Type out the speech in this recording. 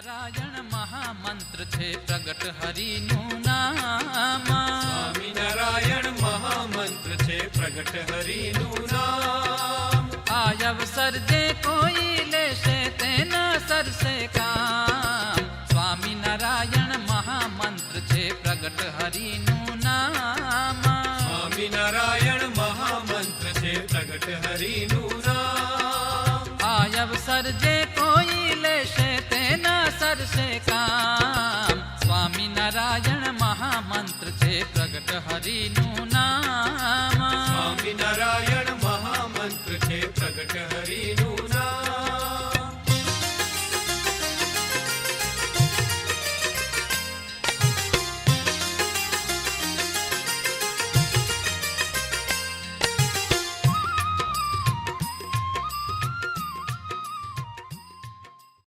સ્વામિનારાયણ મહામંત્ર છે પ્રગટ હરિનું નામ. સ્વામિનારાયણ મહામંત્ર છે પ્રગટ હરિનું નામ. આ અવસર જે કોઈ લેશે તેના સરસે કામ. સ્વામિનારાયણ મહામંત્ર છે પ્રગટ હરિનું નામ. સ્વામિનારાયણ મહામંત્ર છે પ્રગટ હરિનું નામ. આ અવસર જે થશે કામ સ્વામિનારાયણ મહામંત્ર છે પ્રગટ હરિનું નામ સ્વામિનારાયણ મહામંત્ર છે પ્રગટ હરિનું